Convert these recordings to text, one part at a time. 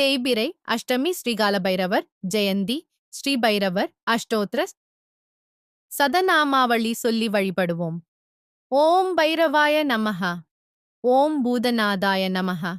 தேய்பிரை அஷ்டமி ஸ்ரீகால பைரவர் ஜெயந்தி ஸ்ரீ பைரவர் அஷ்டோத்திர சதநாமாவளி சொல்லி வழிபடுவோம். ஓம் பைரவாய நமஹா. ஓம் பூதநாதாய நமஹா.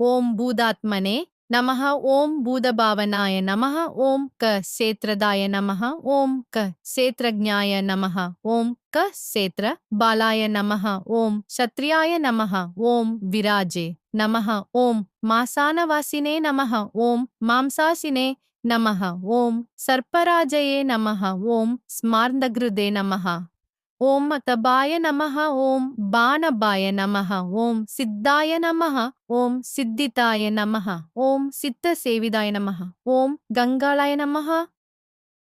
ஓம் பூதாத்மனே நமஹ ஓம் பூதபாவனாய நமஹ ஓம் க சேத்ரதாய நமஹ ஓம் க சேத்ரஜாய நமஹ ஓம் க சேத்ர பாலாய நமஹ ஓம் சத்ரியாய நமஹ ஓம் விராஜே நமஹ ஓம் மாசானவாசினே நமஹ ஓம் மாம்சாசினே நமஹ ஓம் சர்ப்பராஜயே நமஹ ஓம் ஸ்மார்ந்தகிருதே நமஹ ஓம் தபாய நமஹ ஓம் பானபாய நமஹ ஓம் சித்தாய நமஹ ஓம் சித்திதாய நமஹ ஓம் சித்த சேவிதாய நமஹ ஓம் கங்காளாய நமஹ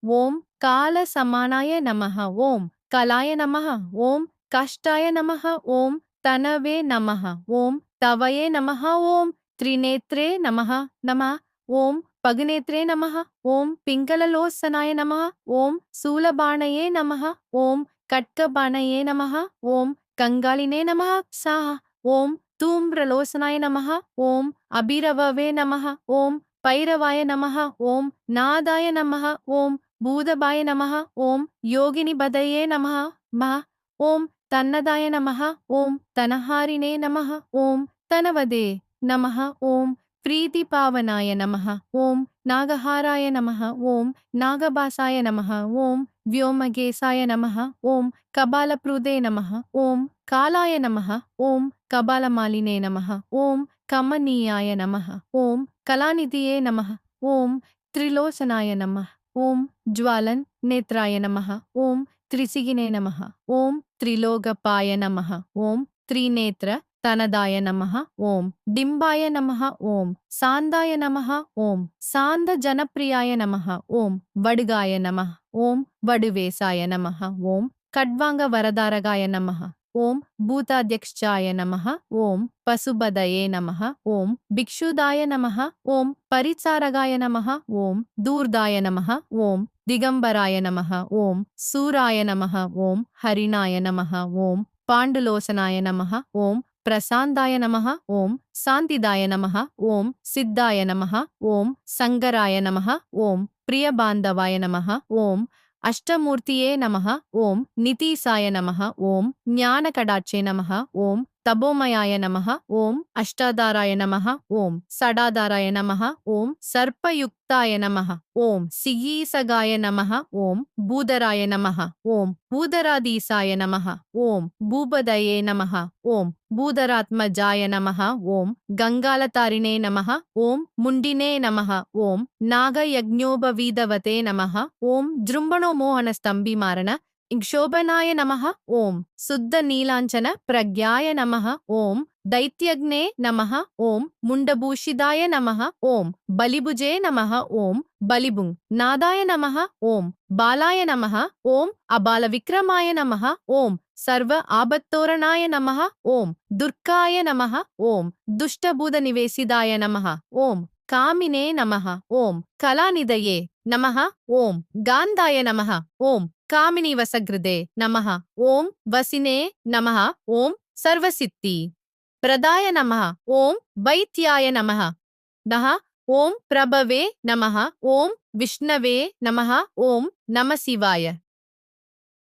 ஓம் கால சமானாய நமஹ ஓம் கலாய நமஹ ஓம் கஷ்டாய நமஹ ஓம் தனவே நமஹ ஓம் தவயே நமஹ ஓம் त्रिनेत्रे नमः नमः ॐ पग्नेत्रे नमः ॐ पिङ्गललोचनाय नमः ॐ शूलबाणये नमः ॐ கட்கபானையே நமஹா ஓம் கங்காலினே நமஹா சாஹா ஓம் தூம்ரலோசனாய நமஹா ஓம் அபிரவவே நமஹா ஓம் பைரவாய நமஹா ஓம் நாதாய நமஹா ஓம் பூதபாய நமஹா ஓம் யோகினி பதையே நமஹா மஹா ஓம் தன்னதாய நமஹா ஓம் தனஹாரினே நமஹா ஓம் தனவதே நமஹா ஓம் ప్రీతిపావనాయ నమ ఓం నాగహారాయ నమ ఓం నాగభాసాయ నమ ఓం వ్యోమగేశాయ నమ ఓం కబాలప్రూదే నమ ఓం కాలాయ నమ ఓం కబాలమాలినే నమ ఓం కమనీయాయ నమ ఓం కళానిధియే నమ ఓం త్రిలోచనాయ నమ ఓం జ్వాలన్ నేత్రాయ నమ ఓం త్రిసిగినే నమ ఓం త్రిలోగపాయ నమ ఓం త్రినేత్ర தனதாய நமஹ ஓம் டிம்பாய நமஹ ஓம் சாந்தாய நமஹ ஓம் சாந்த ஜனப்பிரியாய நமஹ ஓம் வடுகாய நமஹ ஓம் வடுவேசாய நமஹ ஓம் கட்வாங்க வரதாரகாய நமஹ ஓம் பூதாத்யக்ஷாய நமஹ ஓம் பசுபதயே நமஹ ஓம் பிக்ஷுதாய நமஹ ஓம் பரிச்சாரகாய நமஹ ஓம் தூர்தாய நமஹ ஓம் திகம்பராய நமஹ ஓம் சூராய நமஹ ஓம் ஹரிணாய நமஹ ஓம் பாண்டுலோசனாய நமஹ ஓம் பிரசாந்தாய நமஹா ஓம் சாந்திதாய நமஹா ஓம் சித்தாய நமஹா ஓம் சங்கராய நமஹா ஓம் பிரியபாந்தவாய நமஹா ஓம் அஷ்டமூர்த்தியே நமஹா ஓம் நிதீசாய நமஹா ஓம் ஞானகடாட்சே நமஹா ஓம் தபோமயாய நமக ஓம் அஷ்டாதாராய நமக ஓம் சடாதாராய நமக ஓம் சர்ப்பயுக்தாய நமக ஓம் சியீசகாய நமக ஓம் பூதராய நமக ஓம் பூதராதீசாய நமக ஓம் பூபதயே நமக ஓம் பூதராத்மஜாய நமக ஓம் கங்காலதாரிணே நமக ஓம் முண்டினே நமக ஓம் நாகயஜ்ஞோபவீதவதே நமக ஓம் ஜிரும்பணோ மோகனஸ்தம்பிமாரண मोहनस्तम्भिमारण क्षोभनाय नमः ॐ शुद्धनीलाञ्चन प्रज्ञाय नमः ॐ दैत्यग्ने नमः ॐ मुण्डभूषिताय नमः ॐ बलिभुजे नमः ॐ बलिभुङ् नादाय नमः ॐ बालाय नमः ॐ अबालविक्रमाय नमः ॐ सर्व आबत्तोरणाय नमः ॐ दुर्गाय नमः ॐ दुष्टभूतनिवेशिदाय नमः ॐ कामिने नमः ॐ कलानिधये நமஹ ஓம். காந்தாய நமஹ ஓம். காமினி வசகிருதே நமஹ ஓம். வசினே நமஹ ஓம். சர்வசித்தி. பிரதாய நமஹ ஓம். வைத்தியாய நமஹ. நஹ ஓம். பிரபவே நமஹ ஓம். விஷ்ணவே நமஹ ஓம். நம